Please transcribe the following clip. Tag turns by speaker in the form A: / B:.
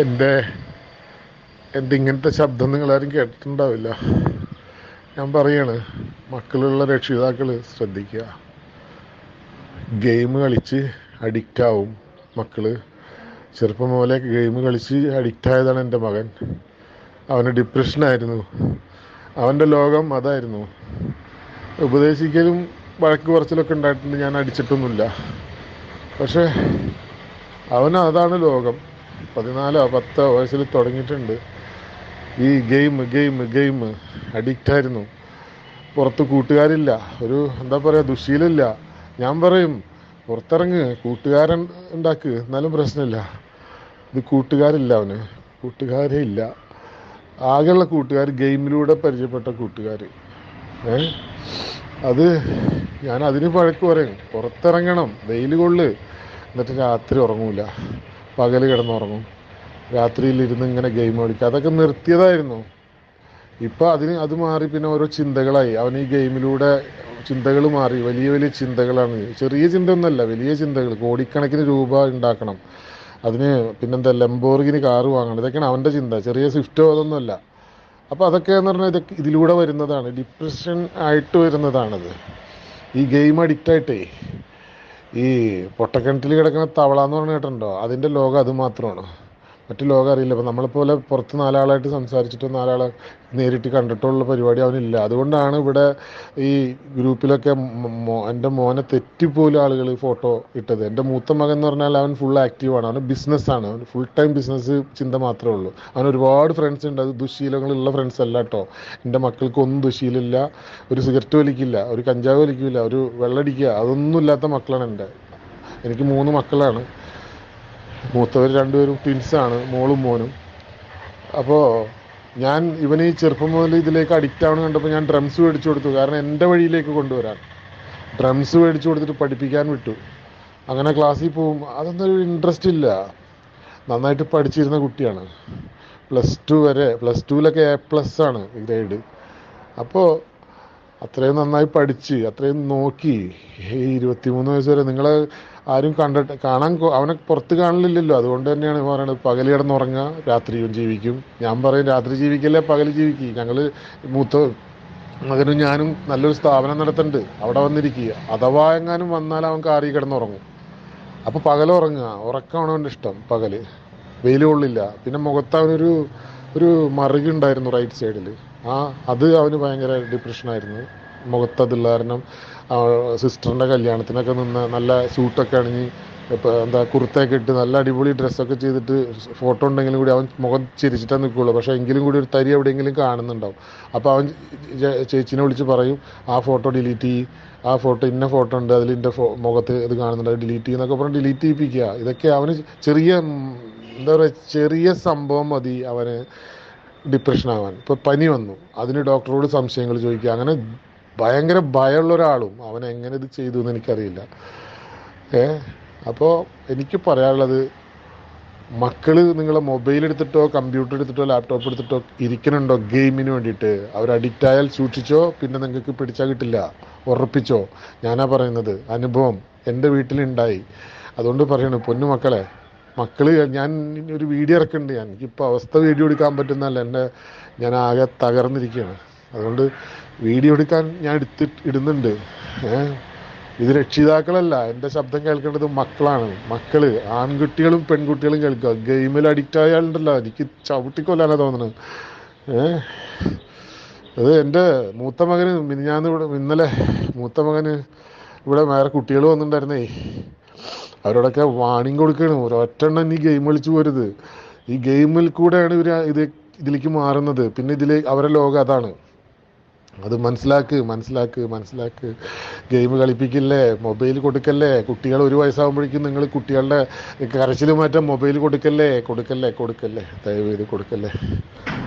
A: എന്റെ എന്റെ ഇങ്ങനത്തെ ശബ്ദം നിങ്ങളാരും കേട്ടിട്ടുണ്ടാവില്ല. ഞാൻ പറയാണ് മക്കളുള്ള രക്ഷിതാക്കൾ ശ്രദ്ധിക്കുക. ഗെയിം കളിച്ച് അഡിക്റ്റ് ആവും മക്കൾ. ചെറുപ്പം മുതലെ ഗെയിം കളിച്ച് അഡിക്റ്റ് ആയതാണ് എന്റെ മകൻ. അവന് ഡിപ്രഷനായിരുന്നു അവന്റെ ലോകം അതായിരുന്നു. ഉപദേശിക്കലും വഴക്ക് പറച്ചിലൊക്കെ ഉണ്ടായിട്ടുണ്ട് ഞാൻ അടിച്ചിട്ടൊന്നുമില്ല. പക്ഷേ അവന് അതാണ് ലോകം. പതിനാലോ പത്തോ വയസ്സിൽ തുടങ്ങിയിട്ടുണ്ട്. ഈ ഗെയിം ഗെയിം ഗെയിം അഡിക്റ്റ് ആയിരുന്നു. പുറത്ത് കൂട്ടുകാരില്ല. ഒരു എന്താ പറയുക ദുശീലില്ല. ഞാൻ പറയും പുറത്തിറങ്ങ് കൂട്ടുകാരൻ ഉണ്ടാക്ക്. എന്നാലും പ്രശ്നമില്ല. ഇത് കൂട്ടുകാരില്ല അവന്. കൂട്ടുകാരേ ഇല്ല. ആകെയുള്ള കൂട്ടുകാർ ഗെയിമിലൂടെ പരിചയപ്പെട്ട കൂട്ടുകാർ ഏ? അത് ഞാൻ അതിന് പഴക്ക് പറയും. പുറത്തിറങ്ങണം. വെയിൽ കൊള്ളു. എന്നിട്ട് രാത്രി ഉറങ്ങൂല. പകൽ കിടന്നുറങ്ങും. രാത്രിയിൽ ഇരുന്ന് ഇങ്ങനെ ഗെയിം കളിക്കുക അതൊക്കെ നിർത്തിയതായിരുന്നു. ഇപ്പൊ അതിന് അത് മാറി പിന്നെ ഓരോ ചിന്തകളായി. അവൻ ഈ ഗെയിമിലൂടെ ചിന്തകൾ മാറി. വലിയ വലിയ ചിന്തകളാണ്. ചെറിയ ചിന്ത ഒന്നല്ല വലിയ ചിന്തകൾ. കോടിക്കണക്കിന് രൂപ ഉണ്ടാക്കണം. അതിന് പിന്നെന്താ ലംബോർഗിന് കാറ് വാങ്ങണം. ഇതൊക്കെയാണ് അവന്റെ ചിന്ത. ചെറിയ സ്വിഫ്റ്റോ അതൊന്നുമല്ല. അപ്പോൾ അതൊക്കെ എന്ന് പറഞ്ഞാൽ ഇതൊക്കെ ഇതിലൂടെ വരുന്നതാണ്. ഡിപ്രഷൻ ആയിട്ട് വരുന്നതാണത്. ഈ ഗെയിം അഡിക്റ്റ് ആയിട്ടേ ഈ പൊട്ടക്കിണറ്റിൽ കിടക്കുന്ന തവള എന്ന് പറഞ്ഞ കേട്ടിട്ടുണ്ടോ? അതിന്റെ ലോകം അത് മാത്രമാണ്. മറ്റു ലോകം അറിയില്ല. അപ്പം നമ്മളെപ്പോലെ പുറത്ത് നാലാളായിട്ട് സംസാരിച്ചിട്ടോ നാലാളെ നേരിട്ട് കണ്ടിട്ടുള്ള പരിപാടി അവനില്ല. അതുകൊണ്ടാണ് ഇവിടെ ഈ ഗ്രൂപ്പിലൊക്കെ എന്റെ മോനെ തെറ്റിപ്പോലും ആളുകൾ ഫോട്ടോ ഇട്ടത്. എന്റെ മൂത്ത മകൻ എന്ന് പറഞ്ഞാൽ അവൻ ഫുൾ ആക്റ്റീവാണ് അവന് ബിസിനസ്സാണ് അവൻ ഫുൾ ടൈം ബിസിനസ് ചിന്ത മാത്രമേ ഉള്ളൂ. അവൻ ഒരുപാട് ഫ്രണ്ട്സ് ഉണ്ട്. അത് ദുശീലങ്ങളുള്ള ഫ്രണ്ട്സ് അല്ല കേട്ടോ എന്റെ മക്കൾക്ക് ഒന്നും ദുശീലില്ല. ഒരു സിഗരറ്റ് വലിക്കില്ല. ഒരു കഞ്ചാവ് വലിക്കില്ല ഒരു വെള്ളടിക്കുക. അതൊന്നും ഇല്ലാത്ത മക്കളാണ് എന്റെ. എനിക്ക് മൂന്ന് മക്കളാണ്. മൂത്തവർ രണ്ടുപേരും ട്വിൻസാണ് മോളും മോനും. അപ്പോൾ ഞാൻ ഇവന് ഈ ചെറുപ്പം മുതൽ ഇതിലേക്ക് അഡിക്റ്റ് ആവണം കണ്ടപ്പോൾ ഞാൻ ഡ്രംസ് മേടിച്ചു കൊടുത്തു. കാരണം എന്റെ വഴിയിലേക്ക് കൊണ്ടുവരാൻ. ഡ്രംസ് മേടിച്ചു കൊടുത്തിട്ട് പഠിപ്പിക്കാൻ വിട്ടു. അങ്ങനെ ക്ലാസ്സിൽ പോവും അതൊന്നും ഒരു ഇൻട്രസ്റ്റ് ഇല്ല. നന്നായിട്ട് പഠിച്ചിരുന്ന കുട്ടിയാണ്. പ്ലസ് ടു വരെ പ്ലസ് ടുവിലൊക്കെ എ പ്ലസ് ആണ് ഗ്രേഡ് അപ്പോൾ അത്രയും നന്നായി പഠിച്ച് അത്രയും നോക്കി. ഈ ഇരുപത്തിമൂന്ന് വയസ്സ് വരെ നിങ്ങളെ ആരും കണ്ടിട്ട് കാണാൻ അവനെ പുറത്ത് കാണലില്ലല്ലോ. അതുകൊണ്ട് തന്നെയാണ് പറയുന്നത് പകൽ കിടന്നുറങ്ങുക രാത്രിയും ജീവിക്കും. ഞാൻ പറയും രാത്രി ജീവിക്കല്ലേ പകൽ ജീവിക്കും. ഞങ്ങൾ മൂത്ത മകനും ഞാനും നല്ലൊരു സ്ഥാപനം നടത്തുന്നുണ്ട് അവിടെ വന്നിരിക്കുക. അഥവാ എങ്ങാനും വന്നാൽ അവൻ കാറി കിടന്നുറങ്ങും. അപ്പോൾ പകൽ ഉറങ്ങുക. ഉറക്കമാണ് അവന്റെ ഇഷ്ടം പകൽ വെയിൽ കൊള്ളില്ല. പിന്നെ മുഖത്ത് അവനൊരു ഒരു മറുകുണ്ടായിരുന്നു റൈറ്റ് സൈഡിൽ ആ അത് അവന് ഭയങ്കര ഡിപ്രഷനായിരുന്നു അതുള്ള കാരണം സിസ്റ്ററിന്റെ കല്യാണത്തിനൊക്കെ നിന്ന് നല്ല സ്യൂട്ടൊക്കെ അണിഞ്ഞ് ഇപ്പം എന്താ കുർത്തയൊക്കെ ഇട്ട് നല്ല അടിപൊളി ഡ്രസ്സൊക്കെ ചെയ്തിട്ട് ഫോട്ടോ ഉണ്ടെങ്കിലും കൂടി അവൻ മുഖം ചിരിച്ചിട്ടേ നിൽക്കുകയുള്ളൂ പക്ഷേ എങ്കിലും കൂടി ഒരു തരി എവിടെയെങ്കിലും കാണുന്നുണ്ടാവും. അപ്പോൾ അവൻ ചേച്ചിനെ വിളിച്ച് പറയും ആ ഫോട്ടോ ഡിലീറ്റ് ചെയ്യ്. ആ ഫോട്ടോ ഇന്ന ഫോട്ടോ ഉണ്ട് അതിൽ എന്റെ ഫോ മുഖത്ത് ഇത് കാണുന്നുണ്ട് അത് ഡിലീറ്റ് ചെയ്യുന്നൊക്കെ പറഞ്ഞ് ഡിലീറ്റ് ചെയ്യിപ്പിക്കുക. ഇതൊക്കെ അവന് ചെറിയ എന്താ പറയുക ചെറിയ സംഭവം മതി അവന് ഡിപ്രഷൻ ആവാൻ. ഇപ്പോൾ പനി വന്നു. അതിന് ഡോക്ടറോട് സംശയങ്ങൾ ചോദിക്കുക. അങ്ങനെ ഭയങ്കര ഭയമുള്ള ഒരാളും അവൻ എങ്ങനെ ഇത് ചെയ്തു എന്ന് എനിക്കറിയില്ല. ഏ? അപ്പോൾ എനിക്ക് പറയാനുള്ളത് മക്കൾ നിങ്ങളെ മൊബൈൽ എടുത്തിട്ടോ കമ്പ്യൂട്ടർ എടുത്തിട്ടോ ലാപ്ടോപ്പ് എടുത്തിട്ടോ ഇരിക്കണുണ്ടോ ഗെയിമിന് വേണ്ടിയിട്ട്? അവർ അഡിക്റ്റ് ആയാൽ സൂക്ഷിച്ചോ പിന്നെ നിങ്ങൾക്ക് പിടിച്ചാൽ കിട്ടില്ല ഉറപ്പിച്ചോ? ഞാനാ പറയുന്നത്. അനുഭവം എന്റെ വീട്ടിലുണ്ടായി. അതുകൊണ്ട് പറയണു പൊന്നു മക്കളെ മക്കൾ ഞാൻ ഒരു വീഡിയോ ഇറക്കുന്നുണ്ട്. ഞാൻ എനിക്കിപ്പോൾ അവസ്ഥ വീഡിയോ എടുക്കാൻ പറ്റുന്നല്ല എന്റെ ഞാൻ ആകെ തകർന്നിരിക്കുകയാണ്. അതുകൊണ്ട് വീഡിയോ എടുക്കാൻ ഞാൻ എടുത്തിട്ട് ഇടുന്നുണ്ട്. ഏഹ്? ഇത് രക്ഷിതാക്കളല്ല എന്റെ ശബ്ദം കേൾക്കേണ്ടത് മക്കളാണ്. മക്കൾ ആൺകുട്ടികളും പെൺകുട്ടികളും കേൾക്കുക. ഗെയിമിൽ അഡിക്റ്റ് ആയാലുണ്ടല്ലോ എനിക്ക് ചവിട്ടിക്കൊല്ലാനാ തോന്നുന്നത് ഏഹ് അത് എന്റെ മൂത്ത മകന് മിനിഞ്ഞാന്ന് ഇവിടെ ഇന്നലെ മൂത്ത മകന് ഇവിടെ വേറെ കുട്ടികൾ വന്നിട്ടുണ്ടായിരുന്നേ. അവരോടൊക്കെ വാണിംഗ് കൊടുക്കണം. ഒരൊറ്റെണ്ണം ഈ ഗെയിം കളിച്ചു പോരുത്. ഈ ഗെയിമിൽ കൂടെയാണ് ഇവർ ഇത് ഇതിലേക്ക് മാറുന്നത്. പിന്നെ ഇതിലേക്ക് അവരുടെ ലോകം അതാണ്. അത് മനസ്സിലാക്ക് മനസ്സിലാക്ക് മനസ്സിലാക്ക്. ഗെയിം കളിപ്പിക്കില്ലേ മൊബൈൽ കൊടുക്കല്ലേ കുട്ടികൾ ഒരു വയസ്സാകുമ്പോഴേക്കും നിങ്ങൾ കുട്ടികളുടെ കരച്ചിൽ മാറ്റാൻ മൊബൈൽ കൊടുക്കല്ലേ കൊടുക്കല്ലേ കൊടുക്കല്ലേ ദയവ് ചെയ്ത് കൊടുക്കല്ലേ.